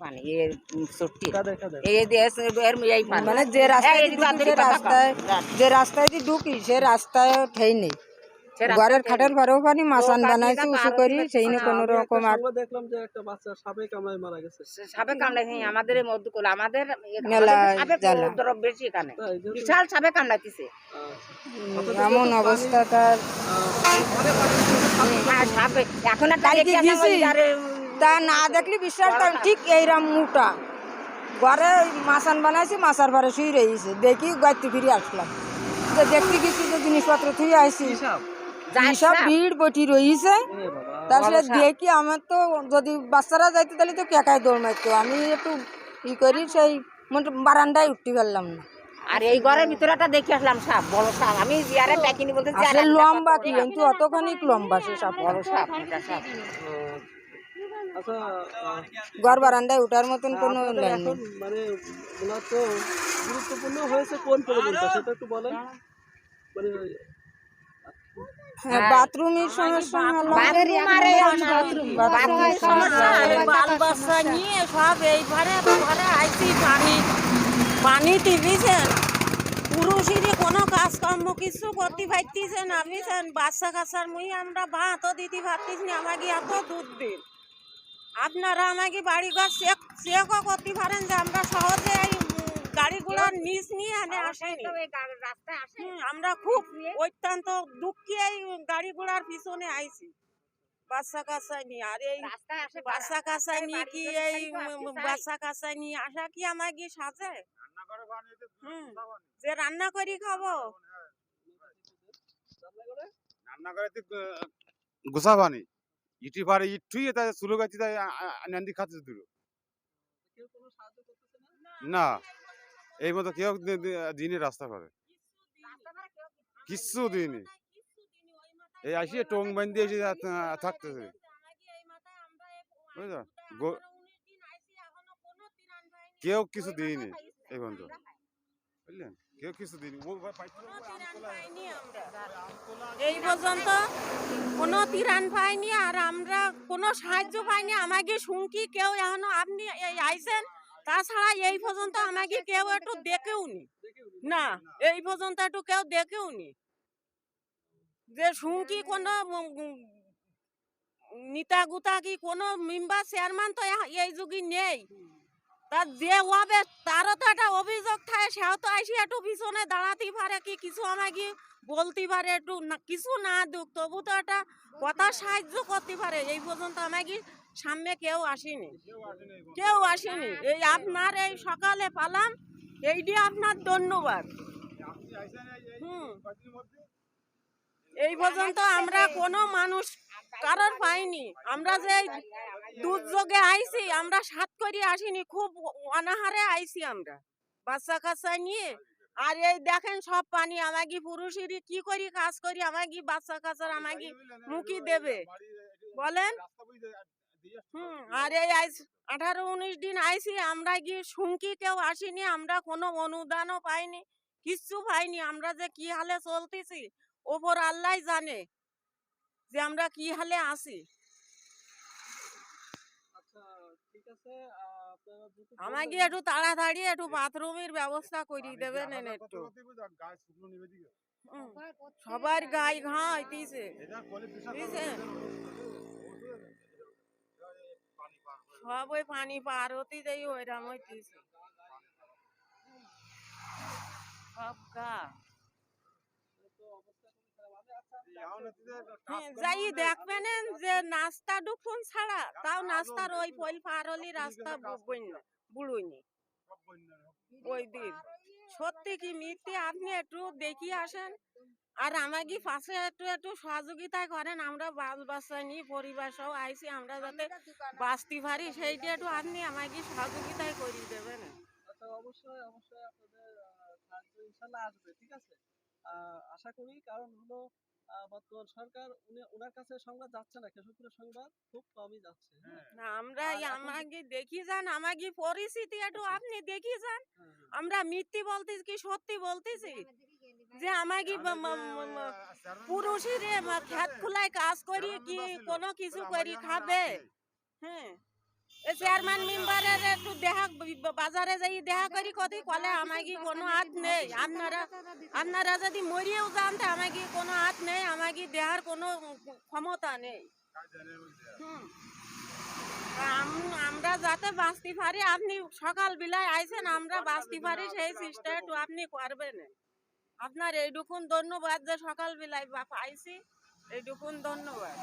মানে যে রাস্তায় সে রাস্তায় যে রাস্তায় ঢুকি সে রাস্তায় ঠেই নেই। সে ঘরের খাটের ঘরেও পানি মাসান বানাইছি উঁচু করি সেই না পানি কোনো রকম আর দেখলাম যে একটা বাচ্চা সাপে কামড়ায় মারা গেছে। সাপে কামড়াইছে আমাদের এই মধ্যকুল। আমাদের মেলা সাপে বেশি এখানে। বিশাল সাপে কামড়াইতেছে আচ্ছা। এমন অবস্থা তার হ্যাঁ সাপে এখন একটা তা না দেখলি বিশ্বাস কর ঠিক এইরাম মুটা ঘরে মাসান বানাইছি মাসার পরে শুয়ে রয়েছে দেখি গাইতে ফিরে আসলাম। তো দেখতে গেছি যে জিনিসপত্র থুয়ে আসি যায় সব? ভিড় বটি রয়েছে তারপরে দেখি আমার তো যদি বাচ্চারা যাইতে তাহলে তো কেকায় দৌড় মারতো। আমি একটু ই করি সেই বারান্দায় উঠতে পারলাম না। আর এই ঘরের ভিতরে একটা দেখে আসলাম সাপ বড় সাপ। আমি জিয়ারে বলতে লম্বা কি কিন্তু অতখানি লম্বা সে সাপ। বড় সাপ ঘর বারান্দায় উঠার মতন কোনো মানে ওনার তো গুরুত্বপূর্ণ হয়েছে কোন পরিবর্তন সেটা একটু বলেন। মানে হ্যাঁ বাথরুমের সমস্যা হলো বাথরুম। আর এই বাথরুমের সমস্যা। বাল বাচ্চা নিয়ে সব এইবারে ঘরে আইছি পানি পানি টিভিছেন পুরুষেরই কোনো কাজকর্ম কিছু করতে পারতেছেন আপনি বাচ্চা কাচ্চার মুই আমরা ভাতও দিতে পারতেছি না। আমাকে এত দুধ দিন। আপনারা আমাকে বাড়ি ঘর চেক চেকও করতে পারেন যে আমরা সহজে এই গাড়িগুলোর নিচ নিয়ে এনে আসেনি। আমরা খুব অত্যন্ত দুঃখী এই গাড়ি ঘোড়ার পিছনে আইছি। বাচ্চা কাচ্চা নিয়ে। আর এই বাচ্চা কাচ্চা নিয়ে কি এই বাচ্চা কাচ্চা নিয়ে আসা কি আমার কি সাজে? হুম যে রান্না করি খাব। ইটি পারে ইটুই তাই সুলো গাছি তাই নান্দি খাচ্ছে দূর কেউ কোনো সাহায্য করতেছে না? না এই মতো কেউ দিনে রাস্তা করে। কিচ্ছু দিইনি এই আসিয়ে টং বান্ধি এসে থাকতেছে। বুঝলো? কেউ কিছু দিইনি এই পর্যন্ত বুঝলেন কেউ কিছু দিইনি। এই পর্যন্ত কোনো তিরান পাইনি আর আমরা কোনো সাহায্য পাইনি। আমাকে শুনকি কেউ এখনও আপনি আইছেন? তাছাড়া এই পর্যন্ত আমাকে কেউ একটু দেখেও নি। এই পর্যন্ত একটু কেউ দেখেও নি। যে শুনকি কোনো নিতা গুতা কি কোনো মেম্বার, চেয়ারম্যান তো এই যুগে নেই। তার যে হবে তারও তো একটা অভিযোগ থাকে, সেও তো আইসি একটু পিছনে দাঁড়াতে পারে কি, কিছু আমাকে বলতে পারে একটু কিছু না দুক, তবু তো একটা কথা সাহায্য করতে পারে। এই পর্যন্ত আমাকে সামনে কেউ আসেনি। কেউ আসেনি। এই আপনার এই সকালে পালাম, এইটি আপনার ধন্যবাদ। হুম। এই পর্যন্ত আমরা কোনো মানুষ কারোর পাইনি। আমরা যে দুর্যোগে আইছি আমরা সাত করে আসিনি খুব অনাহারে আইছি আমরা। বাচ্চা কাচ্চা নিয়ে আর এই দেখেন সব পানি আমাকে পুরুষেরই কি করি কাজ করি আমাকে বাচ্চা কাচ্চার আমাকে মুখি দেবে। বলেন? হুম আর এই আইস আঠারো উনিশ দিন আইছি আমরা কি শুনকি কেউ আসিনি আমরা কোনো অনুদানও পাইনি কিচ্ছু পাইনি আমরা যে কি হালে চলতেছি ওপর আল্লাহ জানে যে আমরা কি হালে আছি আচ্ছা ঠিক আছে আহ, আপনারা দ্রুত আমাকে। একটু তাড়াতাড়ি একটু বাথরুমের ব্যবস্থা করে দেবেন এনে একটু। সবার গায়ে ঘা হইতেছে। সব ওই পানি পার হতে যাই ওইরাম হইতেছে। সব গা। হ্যাঁ, যাই দেখবেন যে নাস্তা ডুকুন ছাড়া তাও নাস্তার ওই পল পার হলি রাস্তা না বুড়ুইনি। ওই দিন। সত্যি কি মিথ্যে? আপনি একটু দেখি আসেন। আর আমাকে পাশে একটু একটু সহযোগিতা করেন। আমরা বাল বাচ্চা নিয়ে পরিবার সহ আইসি আমরা যাতে বাঁচতে পারি সেইটা একটু আপনি আমাকে সহযোগিতায় করে দেবেন। অবশ্যই অবশ্যই আপনাদের ইনশাল্লাহ আসবে ঠিক আছে? আশা করি কারণ হলো বর্তমান সরকার উনি ওনার কাছে সংবাদ যাচ্ছে না কৃষকের সংবাদ খুব কমই যাচ্ছে। হ্যাঁ। না আমরা আমাকে দেখি যান আমাকে পরিস্থিতি একটু আপনি দেখি যান। হ্যাঁ, হ্যাঁ। আমরা মিথ্যে বলতেছি কি সত্যি বলতেছি? যে আমাকে পুরুষের খেত খোলায় কাজ করি কি কোনো কিছু করি খাবে? হ্যাঁ। চেয়ারম্যান মেম্বারের বি- বাজারে যাই, দেখা করি কত কলে আমাকে কোনো হাত নেই? আপনারা আপনারা যদি মরিয়েও যান তো আমাকে কোনো হাত নেই? আমাকে দেহার কোনো ক্ষমতা নেই? আমরা যাতে বাঁচতে পারি, আপনি সকাল বেলায় আইছেন, আমরা বাঁচতে পারি সেই চেষ্টা একটু আপনি করবেন। আপনার এইটুকুন ধন্যবাদ যে সকাল বেলায় বা পাইছি। এইটুকুন ধন্যবাদ।